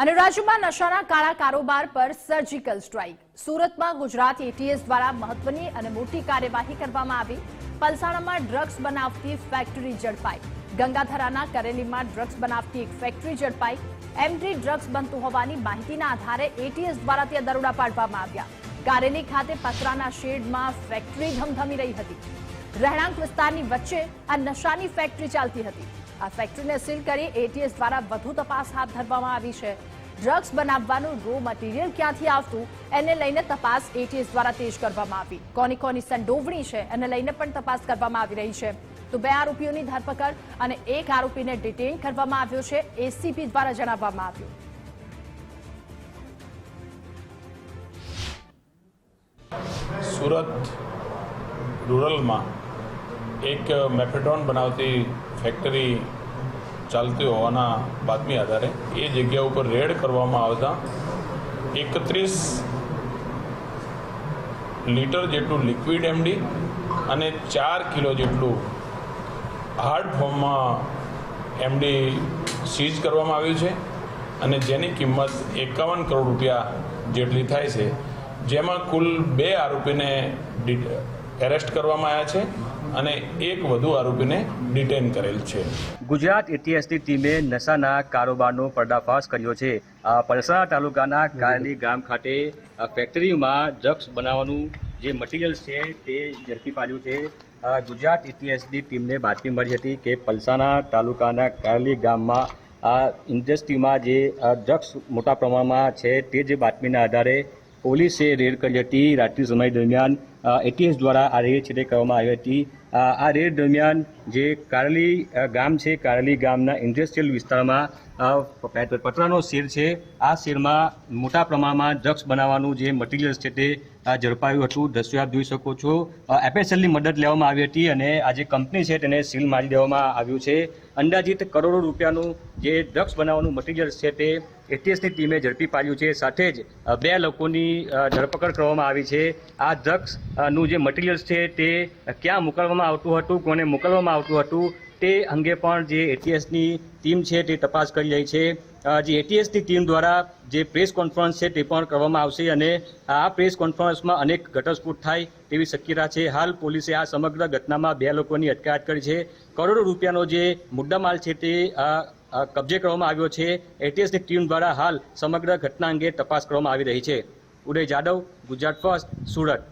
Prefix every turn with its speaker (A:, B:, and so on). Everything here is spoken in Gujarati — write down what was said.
A: અને રાજ્યમાં નશાના કાળા કારોબાર પર સર્જિકલ સ્ટ્રાઇક સુરતમાં ગુજરાત એટીએસ દ્વારા મહત્વની અને મોટી કાર્યવાહી કરવામાં આવી. પલસાણામાં ડ્રગ્સ બનાવતી ફેક્ટરી ઝડપાઈ. ગંગાધરાના કરેલીમાં ડ્રગ્સ બનાવતી એક ફેક્ટરી ઝડપાઈ એમડી ડ્રગ્સ બનતું હોવાની માહિતીના આધારે એટીએસ દ્વારા ત્યાં દરોડા પાડવામાં આવ્યા. કારેલી ખાતે પતરાના શેડમાં ફેક્ટરી ધમધમી રહી હતી. રહેણાંક વિસ્તારની વચ્ચે આ નશાની ફેક્ટરી ચાલતી હતી. આ ફેક્ટરીને સીલ કરી એટીએસ દ્વારા વધુ તપાસ હાથ ધરવામાં આવી છે. ડ્રગ્સ બનાવવાનું રો મટીરિયલ ક્યાંથી આવતું, એને લઈને તપાસ એટીએસ દ્વારા તેજ કરવામાં આવી. કોની કોની સંડોવણી છે, એને લઈને પણ તપાસ કરવામાં આવી રહી છે. તો બે આરોપીઓની ધરપકડ અને એક આરોપીને ડિટેઇન કરવામાં આવ્યો છે એસીપી દ્વારા જણાવવામાં આવ્યું.
B: સુરત રૂરલમાં એક મેફેડ્રોન બનાવતી ફેક્ટરી ચાલતી હોવાના બાતમી આધારે એ જગ્યા ઉપર રેડ કરવામાં આવતા એકત્રીસ લીટર જેટલું લિક્વિડ એમડી અને ચાર કિલો જેટલું હાર્ડ ફોર્મમાં એમડી સીઝ કરવામાં આવ્યું છે અને જેની કિંમત એકાવન કરોડ રૂપિયા જેટલી થાય છે, જેમાં કુલ બે આરોપીને એરેસ્ટ કરવામાં આવ્યા છે અને એક વધુ આરોપીને ડિટેન કરેલ છે.
C: ગુજરાત એટીએસની ટીમે નશાના કારોબારનો પર્દાફાશ કર્યો છે. પલસાણા તાલુકાના કારલી ગામ ખાતે ફેક્ટરીમાં ડ્રગ્સ બનાવવાનું જે મટીરિયલ છે તે ઝડપી પાડ્યું છે. ગુજરાત એટીએસની ટીમને બાતમી મળી હતી કે પલસાણા તાલુકાના કારલી ગામમાં આ ઇન્ડસ્ટ્રીમાં જે ડ્રગ્સ મોટા પ્રમાણમાં છે તે જે બાતમીના આધારે પોલીસે રેડ કરી હતી રાત્રિ સમય દરમિયાન. એટીએસ દ્વારા આ રેડ તે કરવામાં આવી હતી. આ રેડ દરમિયાન જે કારલી ગામ છે, કારલી ગામના ઇન્ડસ્ટ્રીયલ વિસ્તારમાં પતરાનો શેર છે. આ શેરમાં મોટા પ્રમાણમાં ડ્રગ્સ બનાવવાનું જે મટીરિયલ્સ છે તે ઝડપાયું હતું. દ્રશ્યો આપ જોઈ શકો છો. એપેસલની મદદ લેવામાં આવી હતી અને આ જે કંપની છે તેને સીલ મારી દેવામાં આવ્યું છે. અંદાજિત કરોડો રૂપિયાનું જે ડ્રગ્સ બનાવવાનું મટીરિયલ્સ છે તે એટીએસની ટીમે ઝડપી પાડ્યું છે. સાથે જ બે લોકોની ધરપકડ કરવામાં આવી છે. આ ડ્રગ્સ નું જે મટીરિયલ્સ છે તે ક્યાં મોકલવામાં આવતું હતું, કોને મોકલવામાં આવતું હતું, તે અંગે પણ જે એટીએસની ટીમ છે તે તપાસ કરી રહી છે. જે એટીએસની ટીમ દ્વારા જે પ્રેસ કોન્ફરન્સ છે તે પણ કરવામાં આવશે અને આ પ્રેસ કોન્ફરન્સમાં અનેક ઘટસ્ફોટ થાય તેવી શક્યતા છે. હાલ પોલીસે આ સમગ્ર ઘટનામાં બે લોકોની અટકાયત કરી છે. કરોડો રૂપિયાનો જે મુદ્દામાલ છે તે કબજે કરવામાં આવ્યો છે. એટીએસની ટીમ દ્વારા હાલ સમગ્ર ઘટના અંગે તપાસ કરવામાં આવી રહી છે. ઉદય જાદવ, ગુજરાત ફર્સ્ટ સુરત.